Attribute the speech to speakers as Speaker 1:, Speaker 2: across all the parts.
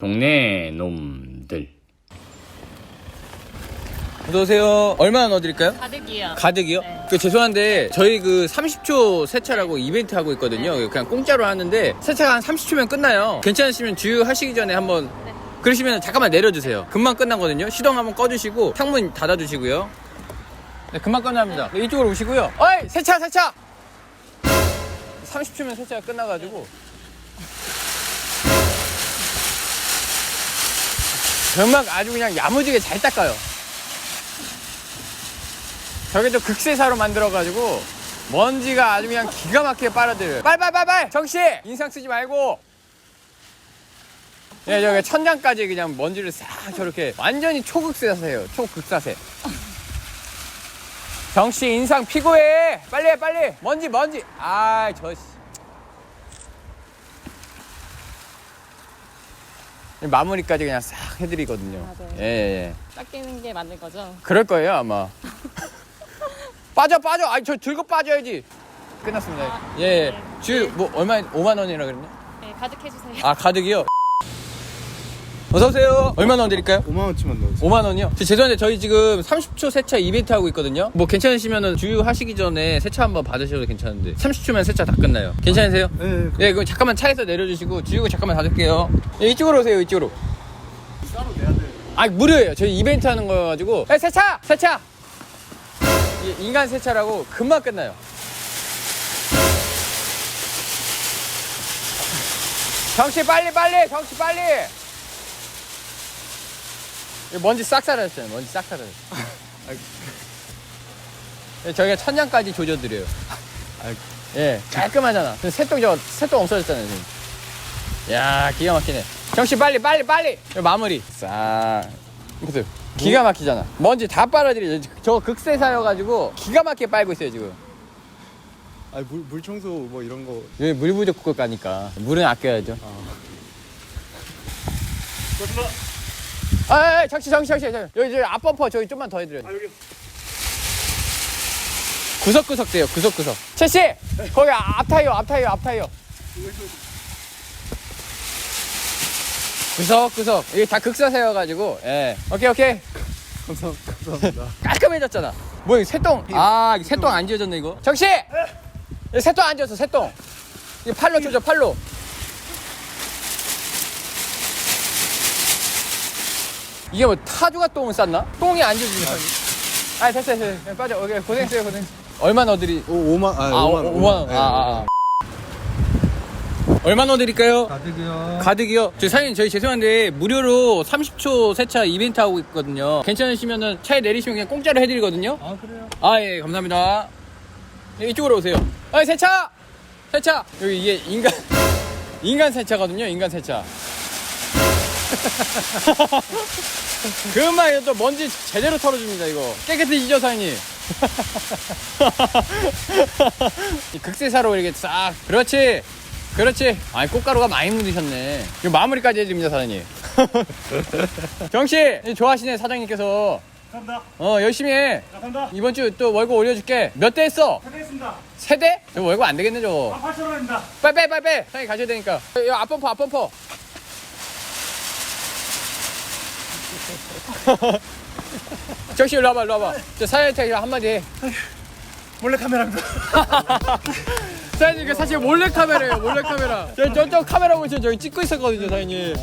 Speaker 1: 동네 놈들.
Speaker 2: 어서오세요. 얼마나 넣어드릴까요?
Speaker 3: 가득이요.
Speaker 2: 가득이요?
Speaker 3: 네.
Speaker 2: 그 죄송한데 저희 그 30초 세차라고 이벤트 하고 있거든요. 그냥 공짜로 하는데 세차가 한 30초면 끝나요. 괜찮으시면 주유하시기 전에 한번
Speaker 3: 네.
Speaker 2: 그러시면 잠깐만 내려주세요. 금방 끝나거든요. 시동 한번 꺼주시고 창문 닫아주시고요. 네, 금방 끝납니다. 네, 이쪽으로 오시고요. 어이 세차 세차. 30초면 세차가 끝나가지고. 금방 아주 그냥 야무지게 잘 닦아요. 저게 또 극세사로 만들어가지고 먼지가 아주 그냥 기가 막히게 빨아들여요. 빨빨빨빨! 정씨! 인상 쓰지 말고! 예, 저기 천장까지 그냥 먼지를 싹 저렇게 완전히 초극사세요. 초극사세. 정씨 인상 피고해! 빨리 해, 빨리! 먼지, 먼지! 아, 저 씨. 마무리까지 그냥 싹 해드리거든요.
Speaker 3: 맞아요.
Speaker 2: 예, 예, 예.
Speaker 3: 닦이는 게 맞는 거죠?
Speaker 2: 그럴 거예요 아마 빠져 빠져 아니 저 들고 빠져야지 끝났습니다
Speaker 3: 아,
Speaker 2: 예
Speaker 3: 네.
Speaker 2: 주뭐 얼마 5만 원이라 그랬나
Speaker 3: 네, 가득해주세요.
Speaker 2: 아 가득이요 어서 오세요 얼마 넣어드릴까요
Speaker 4: 5만 원치만 넣으세요.
Speaker 2: 5만 원이요 저 죄송한데 저희 지금 30초 세차 이벤트 하고 있거든요 뭐 괜찮으시면은 주유하시기 전에 세차 한번 받으셔도 괜찮은데 30초면 세차 다 끝나요 괜찮으세요
Speaker 4: 네, 네.
Speaker 2: 네 그럼 잠깐만 차에서 내려주시고 주유구 잠깐만 닫을게요 예, 이쪽으로 오세요 이쪽으로
Speaker 4: 따로 내야 돼.
Speaker 2: 아니 무료예요. 저희 이벤트 하는 거여가지고 야, 세차! 세차! 이 인간 세차라고 금방 끝나요. 정씨 빨리 빨리! 정씨 빨리! 이거 먼지 싹 사라졌잖아요. 먼지 싹 사라졌어요. 예, 저희가 천장까지 조져드려요. 예, 깔끔하잖아. 근데 새똥 저 새똥 없어졌잖아요. 지금. 야 기가 막히네. 정씨 빨리 빨리 빨리. 이거 마무리. 싹. 보세요. 기가 막히잖아. 먼지 다 빨아들이죠. 저 극세사여가지고 기가 막히게 빨고 있어요 지금.
Speaker 4: 아니 물, 물 청소 뭐 이런 거.
Speaker 2: 여기 물 부족 가니까 물은 아껴야죠. 아, 아, 아, 정씨, 정씨, 정씨, 정씨. 여기 저 앞범퍼 저기 좀만 더 해드려요. 구석구석 돼요, 구석구석. 채씨, 거기 앞 타이어, 앞 타이어, 앞 타이어. 구석구석. 이게 다 극사세여가지고, 예. 오케이, 오케이.
Speaker 4: 감사, 감사합니다.
Speaker 2: 깔끔해졌잖아. 뭐, 이거 새똥. 아, 이거 새똥 안 지워졌네, 이거. 정씨! 새똥 안 지웠어, 새똥. 이거 팔로 조져, 팔로. 이게 뭐 타주가 똥을 쌌나? 똥이 안 지워지네. 아, 됐어, 됐어. 됐어. 빠져. 오케이, 고생했어요, 고생. 얼마 넣어드리?
Speaker 4: 오, 5만, 아,
Speaker 2: 아,
Speaker 4: 5만,
Speaker 2: 5만 원. 아, 아, 아. 얼마 넣어드릴까요?
Speaker 4: 가득이요.
Speaker 2: 가득이요? 저 사장님 저희 죄송한데 무료로 30초 세차 이벤트 하고 있거든요. 괜찮으시면은 차에 내리시면 그냥 공짜로 해드리거든요.
Speaker 4: 아, 그래요?
Speaker 2: 아 예 감사합니다. 네, 이쪽으로 오세요. 아 세차 세차 여기 이게 인간 인간 세차거든요. 인간 세차. 그만 또 먼지 제대로 털어줍니다 이거 깨끗해지죠 사장님. 이 극세사로 이렇게 싹 그렇지 그렇지 아니 꽃가루가 많이 묻으셨네 이거 마무리까지 해줍니다 사장님 정씨 좋아하시네 사장님께서
Speaker 5: 감사합니다.
Speaker 2: 어 열심히 해
Speaker 5: 감사합니다.
Speaker 2: 이번 주 또 월급 올려줄게 몇 대 했어?
Speaker 5: 하겠습니다.
Speaker 2: 세대? 저 월급 안 되겠네 저거
Speaker 5: 8,000원입니다.
Speaker 2: 빨리 빨리 빨리 빨리 사장님 가셔야 되니까 이거 앞범퍼 앞범퍼 정씨 일로 와봐 일로 와봐. 저 사장님한테 한마디 해.
Speaker 5: 몰래 카메라입니다.
Speaker 2: 사장님 이게 사실 몰래 카메라예요 몰래 카메라. 저, 저쪽 카메라 보시면 저기 찍고 있었거든요 사장님.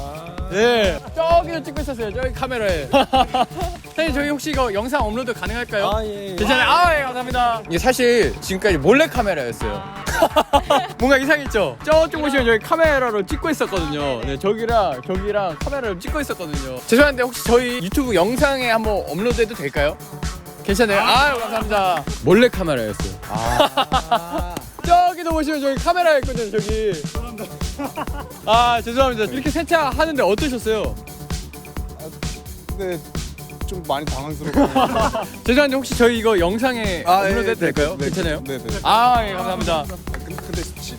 Speaker 2: 예. 저기도 찍고 있었어요 저기 카메라에. 사장님 저기 혹시 이거 영상 업로드 가능할까요?
Speaker 4: 아, 예. 예.
Speaker 2: 괜찮아요? 아예 감사합니다. 이게 사실 지금까지 몰래 카메라였어요 뭔가 이상했죠? 저쪽 보시면 저희 카메라로 찍고 있었거든요. 네. 저기랑 저기랑 카메라로 찍고 있었거든요. 죄송한데 혹시 저희 유튜브 영상에 한번 업로드해도 될까요? 괜찮아요? 아유 감사합니다. 몰래 카메라였어요.
Speaker 4: 아,
Speaker 2: 저기도 보시면 저기 카메라 있거든요 저기. 아 죄송합니다. 이렇게 세차 하는데 어떠셨어요?
Speaker 4: 근데 좀 많이 당황스럽고.
Speaker 2: 죄송한데 혹시 저희 이거 영상에
Speaker 4: 아, 예,
Speaker 2: 업로드 해도
Speaker 4: 네,
Speaker 2: 될까요?
Speaker 4: 네,
Speaker 2: 괜찮아요?
Speaker 4: 네, 네.
Speaker 2: 아 예 감사합니다
Speaker 4: 근데, 근데 지,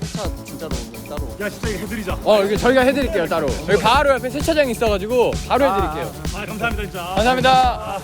Speaker 4: 세차 진짜로 오면 따로.
Speaker 5: 야, 진짜 이거 해드리자.
Speaker 2: 어 이게 저희가 해드릴게요 따로 여기 바로 옆에 세차장이 있어가지고 바로 해드릴게요
Speaker 5: 아, 감사합니다, 진짜.
Speaker 2: 감사합니다